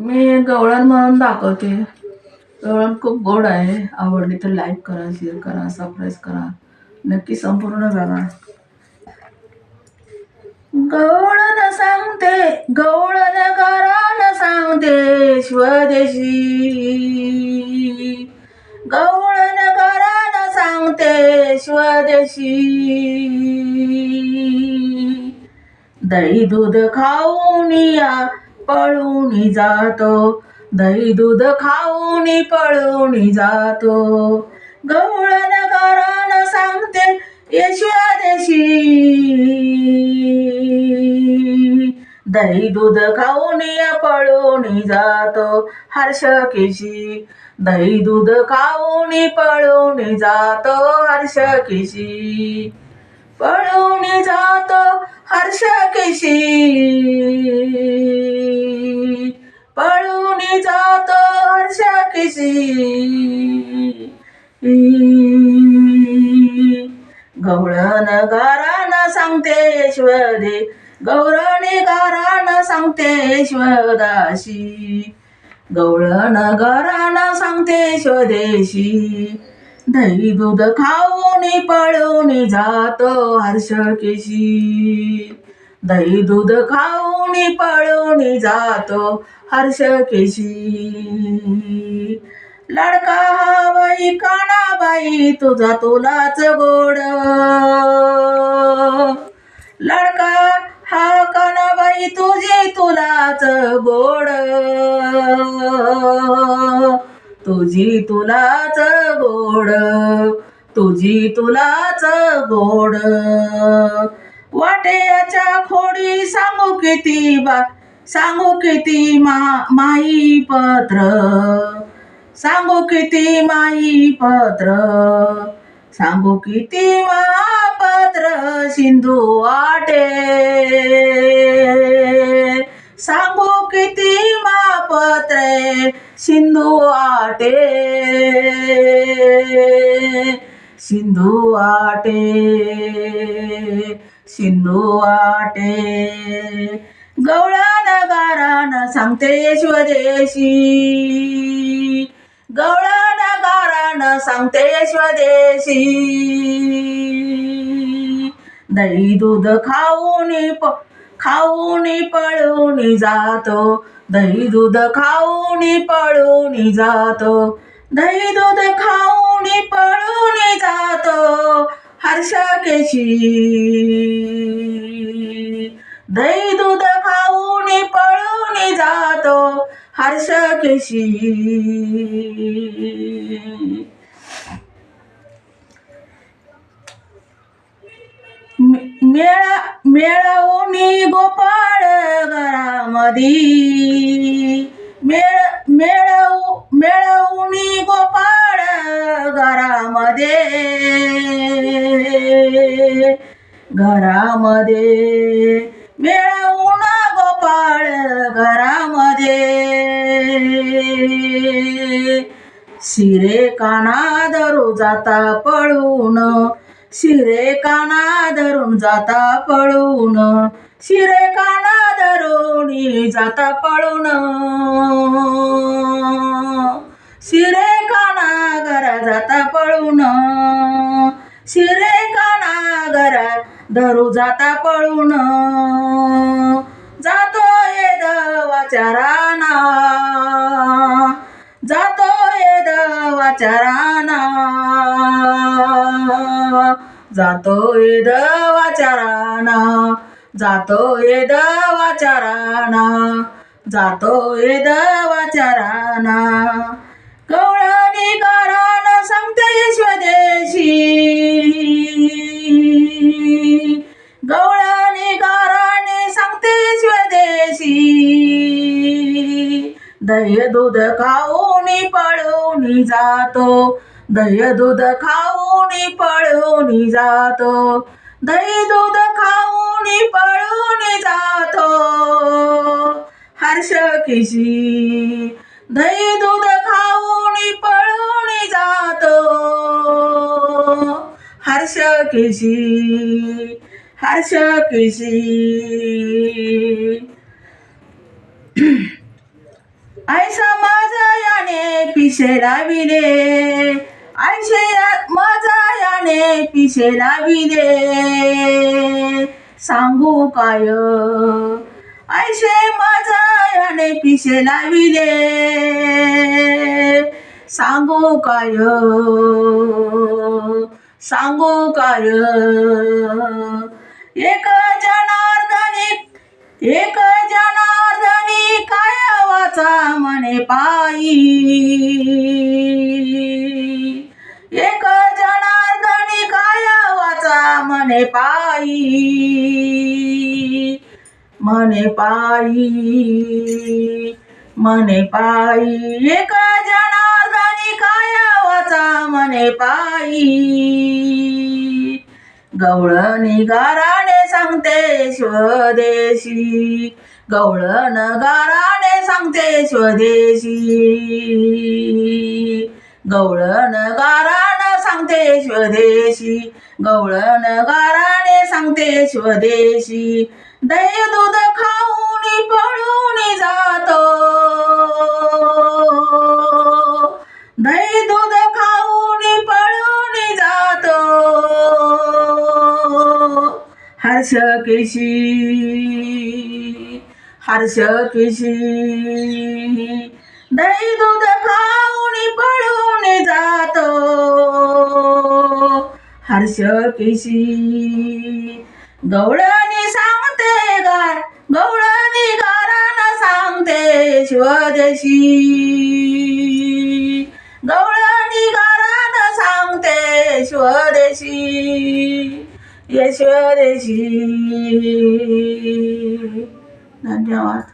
मी गवळण म्हणून दाखवते. गवळण खूप गोड आहे. आवडली तर लाईक करा शेअर करा सबस्क्राईब करा. नक्की संपूर्ण बघा. गवळण सांगते गवळण करान सांगते स्वदेशी. गवळण करान सांगते स्वदेशी. दही दूध खाऊन या. पळून जातो. दही दूध खाऊन पळून जातो. गवळण करान सांगते यशवादेशी दही दूध खाऊन पळून जातो हर्ष केशी. दही दूध खाऊन पळून जातो हर्ष केशी. पळून जातो हर्ष किशी. पळून जातो हर्ष किशी. गवळण गारान सांगते यशवदे गौरणी गारान सांगते यशवदाशी गवळण गारान सांगते स्वदेशी दही दूध खाऊन पळून जातो हर्ष केशी. दही दूध खाऊन पळून जातो हर्ष केशी. लडका हा बाई काणाबाई तुझा तुलाच गोड. लडका हा कानाबाई तुझी तुलाच गोड. तुझी तुलाच गोड तुझी तुलाच गोड. वाटेच्या खोडी सांगू किती बा सांगू किती मा माई पत्र. सांगू किती माई पत्र सांगू किती महापत्र सिंधू वाटे. सिंधू आटे. सिंधू आटे. सिंधू आटे. गवळण नगारान सांगते स्वदेशी गवळण गारान सांगते स्वदेशी दही दूध खाऊन प खाऊन पळून जातो. दही दूध खाऊन पळून जातो. दही दूध खाऊन पळून जातो. हर्ष केशी. दही दूध खाऊन पळून जातो. हर्ष केशी. मेळा मेळा मेळवून गोपाळ घरामधी मेळ मेळवू मेळवून गोपाळ घरामध्ये. घरामध्ये. मेळवून गोपाळ घरामध्ये. शिरे काना धरू जाता पळून शिरे काना धरून जाता पळून शिरे काना धरून जाता पळून. शिरे काना घरा जाता पळून. शिरे काना घरा धरू जाता पळून. जातो ये दवाच्या राना जातो ये दवाच्या राना जातो ये दवाच्या राना जातो ये देवाच्या राणा जातो ये देवाच्या राणा कवळणी कारण सांगते स्वदेशी. गवळणी कारण सांगते स्वदेशी. दह्य दूध खाऊन पळून जातो दह्य दूध खाऊन पळून जातो. दही दूध खाऊन पळून जातो. हर्ष किशी दही दूध खाऊन पळून जातो. हर्ष किशी हर्ष किशी. ऐसा माझा याने पिशे लाविले. ऐशे माझा याने पिशे लाविले. सांगू काय? ऐशे माझा याने पिशे लाविले. सांगू काय? सांगू काय? एक जनार्दनी एक जनार्दनी काय वाचा म्हणे पायी? एक जनार्दनी काय वाचा म्हणे पायी? म्हणे पायी मने पायी. एक जनार्दनी काय वाचा म्हणे पायी. गवळणी गाराने सांगते स्वदेशी. गवळण गाराने सांगते स्वदेशी. गवळण गारान सांगते स्वदेशी. गवळण गारा सांगते स्वदेशी दय दूध खाऊन पळून जातो. दही दूध खाऊन पळून जातो. हर्ष केशी हर्ष केशी दही दूध खाऊ हर्ष केशी. गवळणी सांगते गार गवळणी गारानं सांगते शिवदेशी. गवळणी गारानं सांगते शिवदेशी. ये धन्यवाद.